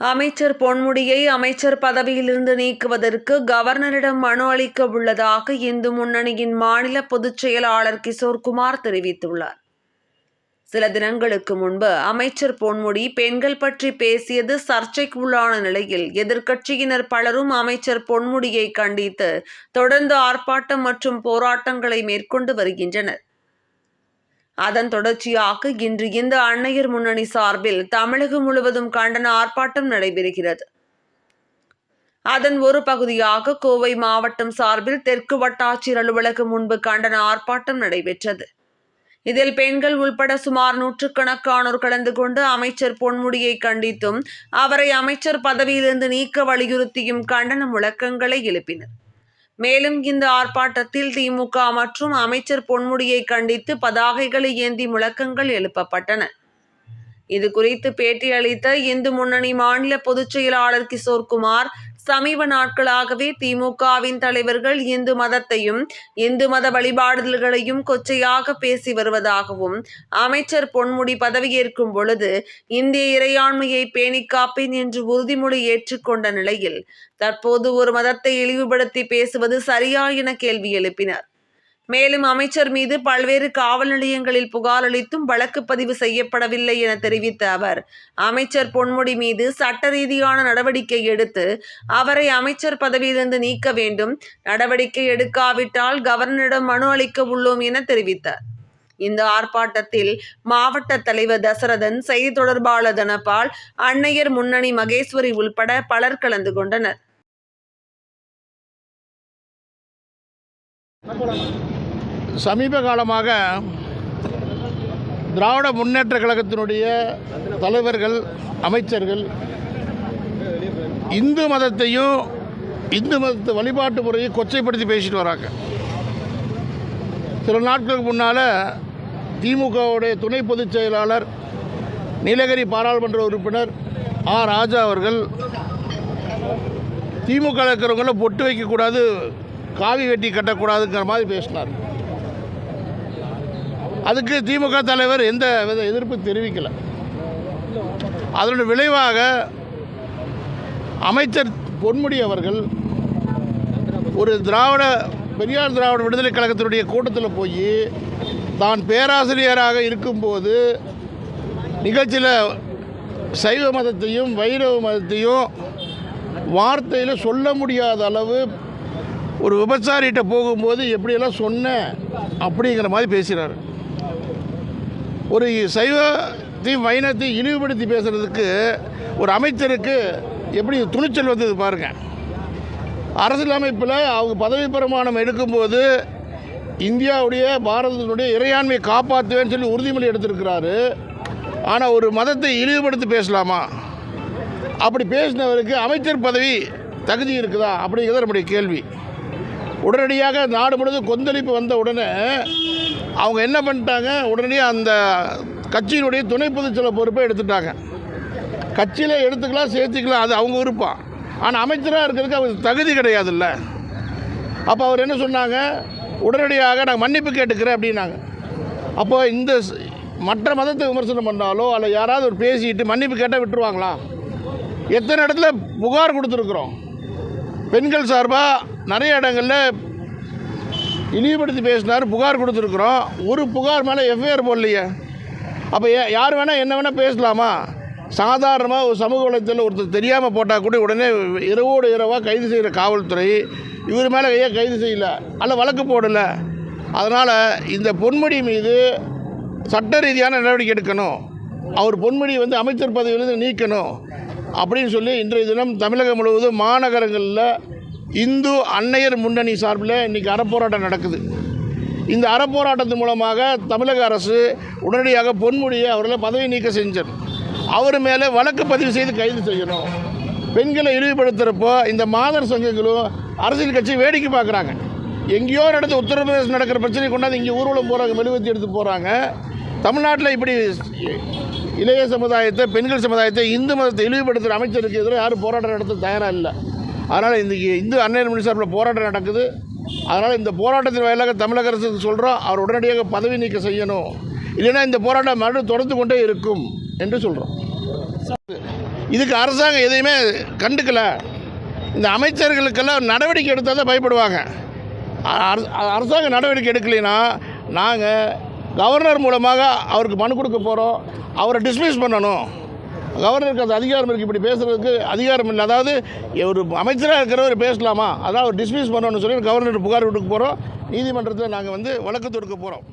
அமைச்சர் பொன்முடியை அமைச்சர் பதவியிலிருந்து நீக்குவதற்கு கவர்னரிடம் மனு அளிக்க உள்ளதாக இந்து முன்னணியின் மாநில பொதுச் செயலாளர் கிஷோர்குமார் தெரிவித்துள்ளார். சில தினங்களுக்கு முன்பு அமைச்சர் பொன்முடி பெண்கள் பற்றி பேசியது சர்ச்சைக்கு உள்ளான நிலையில் எதிர்க்கட்சியினர் பலரும் அமைச்சர் பொன்முடியை கண்டித்து தொடர்ந்து ஆர்ப்பாட்டம் மற்றும் போராட்டங்களை மேற்கொண்டு வருகின்றனர். அதன் தொடர்ச்சியாக இன்று இந்த அன்னையர் முன்னணி சார்பில் தமிழகம் முழுவதும் கண்டன ஆர்ப்பாட்டம் நடைபெறுகிறது. அதன் ஒரு பகுதியாக கோவை மாவட்டம் சார்பில் தெற்கு வட்டாட்சியர் அலுவலகம் முன்பு கண்டன ஆர்ப்பாட்டம் நடைபெற்றது. இதில் பெண்கள் உள்பட சுமார் நூற்றுக்கணக்கானோர் கலந்து கொண்டு அமைச்சர் பொன்முடியை கண்டித்தும் அவரை அமைச்சர் பதவியிலிருந்து நீக்க வலியுறுத்தியும் கண்டன முழக்கங்களை எழுப்பினர். மேலும் இந்த ஆர்ப்பாட்டத்தில் திமுக மற்றும் அமைச்சர் பொன்முடியை கண்டித்து பதாகைகளை ஏந்தி முழக்கங்கள் எழுப்பப்பட்டன. இது குறித்து பேட்டியளித்த இந்து முன்னணி மாநில பொதுச் செயலாளர் கிஷோர்குமார் சமீப நாட்களாகவே திமுகவின் தலைவர்கள் இந்து மதத்தையும் இந்து மத வழிபாடுதல்களையும் கொச்சையாக பேசி வருவதாகவும் அமைச்சர் பொன்முடி பதவியேற்கும் பொழுது இந்திய இறையாண்மையை பேணிக்காப்பேன் என்று உறுதிமொழி ஏற்றுக்கொண்ட நிலையில் தற்போது ஒரு மதத்தை இழிவுபடுத்தி பேசுவது சரியா என கேள்வி எழுப்பினர். மேலும் அமைச்சர் மீது பல்வேறு காவல் நிலையங்களில் புகார் அளித்தும் வழக்கு பதிவு செய்யப்படவில்லை என தெரிவித்த அவர் அமைச்சர் பொன்முடி மீது சட்ட ரீதியான நடவடிக்கை எடுத்து அவரை அமைச்சர் பதவியிலிருந்து நீக்க வேண்டும் நடவடிக்கை எடுக்காவிட்டால் கவர்னரிடம் மனு அளிக்க உள்ளோம் என தெரிவித்தார். இந்த ஆர்ப்பாட்டத்தில் மாவட்ட தலைவர் தசரதன் செய்தி தொடர்பாளர் தனபால் அன்னையர் முன்னணி மகேஸ்வரி உள்பட பலர் கலந்து கொண்டனர். சமீப காலமாக திராவிட முன்னேற்ற கழகத்தினுடைய தலைவர்கள் அமைச்சர்கள் இந்து மதத்தையும் இந்து மதத்தை வழிபாட்டு முறையை கொச்சைப்படுத்தி பேசிட்டு வராங்க. சில நாட்களுக்கு முன்னால் திமுகவுடைய துணை பொதுச் செயலாளர் நீலகிரி பாராளுமன்ற உறுப்பினர் ஆ. ராஜா அவர்கள் திமுக இருக்கிறவங்கள பொட்டு வைக்கக்கூடாது காவி வெட்டி கட்டக்கூடாதுங்கிற மாதிரி பேசினார். அதுக்கு திமுக தலைவர் எந்த வித எதிர்ப்பு தெரிவிக்கலை. அதனுடைய விளைவாக அமைச்சர் பொன்முடி அவர்கள் ஒரு திராவிட பெரியார் திராவிட விடுதலை கழகத்தினுடைய கூட்டத்தில் போய் தான் பேராசிரியராக இருக்கும்போது நிகழ்ச்சியில் சைவ மதத்தையும் வைரவ மதத்தையும் வார்த்தையில் சொல்ல முடியாத அளவு ஒரு விபச்சாரிகிட்ட போகும்போது எப்படியெல்லாம் சொன்னேன் அப்படிங்கிற மாதிரி பேசுகிறார் ஒரு சைவத்தையும் வைணத்தையும் இழிவுபடுத்தி பேசுகிறதுக்கு ஒரு அமைச்சருக்கு எப்படி துணிச்சல் வந்தது பாருங்கள் அரசியலமைப்பில் அவங்க பதவி பிரமாணம் எடுக்கும்போது இந்தியாவுடைய பாரதத்தினுடைய இறையாண்மையை காப்பாற்றுவேன்னு சொல்லி உறுதிமொழி எடுத்திருக்கிறாரு. ஆனால் ஒரு மதத்தை இழிவுபடுத்தி பேசலாமா? அப்படி பேசினவருக்கு அமைச்சர் பதவி தகுதி இருக்குதா அப்படிங்கிறது நம்முடைய கேள்வி. உடனடியாக நாடு முழுவதும் கொந்தளிப்பு வந்த உடனே அவங்க என்ன பண்ணிட்டாங்க? உடனடியாக அந்த கட்சியினுடைய துணை பொதுச்செயலர் பொறுப்பை எடுத்துட்டாங்க. கட்சியில் எடுத்துக்கலாம் சேர்த்துக்கலாம் அது அவங்க விருப்பம். ஆனால் அமைச்சராக இருக்கிறதுக்கு அவர் தகுதி கிடையாதுல்ல. அப்போ அவர் என்ன சொன்னாங்க? உடனடியாக நான் மன்னிப்பு கேட்டுக்கிறேன் அப்படின்னாங்க. அப்போ இந்த மற்ற மதத்தை விமர்சனம் பண்ணாலோ அல்ல யாராவது ஒரு பேசிட்டு மன்னிப்பு கேட்டால் விட்டுருவாங்களா? எத்தனை இடத்துல புகார் கொடுத்துருக்குறோம். பெண்கள் சார்பாக நிறைய இடங்களில் இழிவுபடுத்தி பேசினார் புகார் கொடுத்துருக்குறோம். ஒரு புகார் மேலே எஃப்ஐஆர் போடலையே. அப்போ யார் வேணால் என்ன வேணால் பேசலாமா? சாதாரணமாக ஒரு சமூக வலைத்தளத்தில் ஒருத்தர் தெரியாமல் போட்டால் கூட உடனே இரவோடு இரவாக கைது செய்கிற காவல்துறை இவர் மேலே ஏன் கைது செய்யலை? அல்ல வழக்கு போடலை. அதனால் இந்த பொன்முடி மீது சட்ட ரீதியான நடவடிக்கை எடுக்கணும். அவர் பொன்முடி வந்து அமைச்சர் பதவியிலிருந்து நீக்கணும். அப்படின்னு சொல்லி இன்றைய தினம் தமிழகம் முழுவதும் மாநகரங்களில் இந்து அன்னையர் முன்னணி சார்பில் இன்றைக்கி அறப்போராட்டம் நடக்குது. இந்த அறப்போராட்டத்தின் மூலமாக தமிழக அரசு உடனடியாக பொன்முடியை அவர்களை பதவி நீக்க செஞ்சது அவர் மேலே வழக்கு பதிவு செய்து கைது செய்யணும். பெண்களை இழிவுபடுத்துகிறப்போ இந்த மாதர் சங்கங்களும் அரசியல் கட்சி வேடிக்கை பார்க்குறாங்க. எங்கேயோ நடந்து உத்தரப்பிரதேசம் நடக்கிற பிரச்சனை கொண்டாந்து இங்கே ஊர்வலம் போகிறாங்க மெழுகுவத்தி எடுத்து போகிறாங்க தமிழ்நாட்டில் இப்படி இளைய சமுதாயத்தை பெண்கள் சமுதாயத்தை இந்து மதத்தை இழிவுபடுத்துகிற அமைச்சருக்கு எதிராக யாரும் போராட்டம் நடத்த தயாராக இல்லை. அதனால் இன்றைக்கி இந்து அன்னையர் மணி சார்பில் போராட்டம் நடக்குது. அதனால் இந்த போராட்டத்தின் வாயிலாக தமிழக அரசுக்கு சொல்கிறோம் அவர் உடனடியாக பதவி நீக்கம் செய்யணும். இல்லைன்னா இந்த போராட்டம் மறுபடியும் தொடர்ந்து கொண்டே இருக்கும் என்று சொல்கிறோம் இதுக்கு அரசாங்கம் எதையுமே கண்டுக்கல. இந்த அமைச்சர்களுக்கெல்லாம் நடவடிக்கை எடுத்தால் தான் பயப்படுவாங்க. அர- அரசாங்கம் நடவடிக்கை எடுக்கலைன்னா நாங்கள் கவர்னர் மூலமாக அவருக்கு மனு கொடுக்க போகிறோம் அவரை டிஸ்மிஸ் பண்ணணும். கவர்னருக்கு அந்த அதிகாரம் இருக்குது இப்படி பேசுகிறதுக்கு அதிகாரம் இல்லை. அதாவது ஒரு அமைச்சராக இருக்கிறவர் பேசலாமா? அதாவது அவர் டிஸ்மிஸ் பண்ணணும்னு சொல்லி கவர்னர் புகார் கொடுக்க போகிறோம் நீதிமன்றத்தில் நாங்கள் வந்து வழக்கு தொடுக்க போகிறோம்